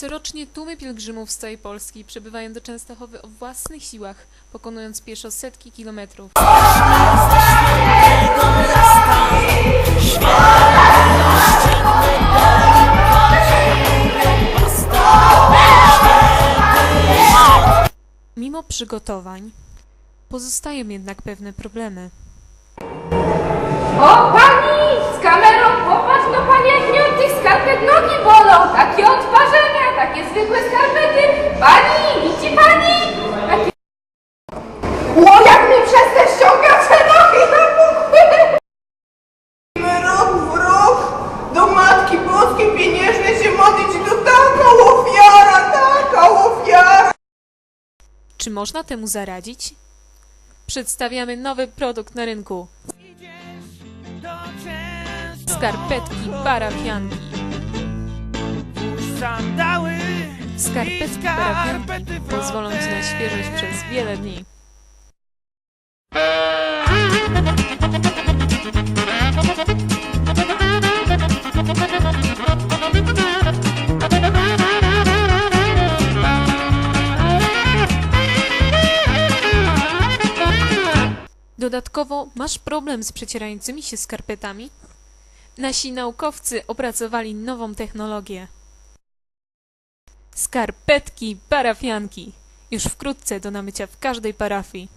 Corocznie tłumy pielgrzymów z całej Polski przybywają do Częstochowy o własnych siłach, pokonując pieszo setki kilometrów. Mimo przygotowań, pozostają jednak pewne problemy. O pani! Mi przez te ściągacze nogi napuchły! rok w rok do Matki Boskiej Pieniężnej się modlić, to taka ofiara, taka ofiara. Czy można temu zaradzić? Przedstawiamy nowy produkt na rynku. Skarpetki parafianki. Sandały Skarpetki parafianki pozwolą Ci na świeżość przez wiele dni. Dodatkowo masz problem z przecierającymi się skarpetami? Nasi naukowcy opracowali nową technologię. Skarpetki parafianki. Już wkrótce do namycia w każdej parafii.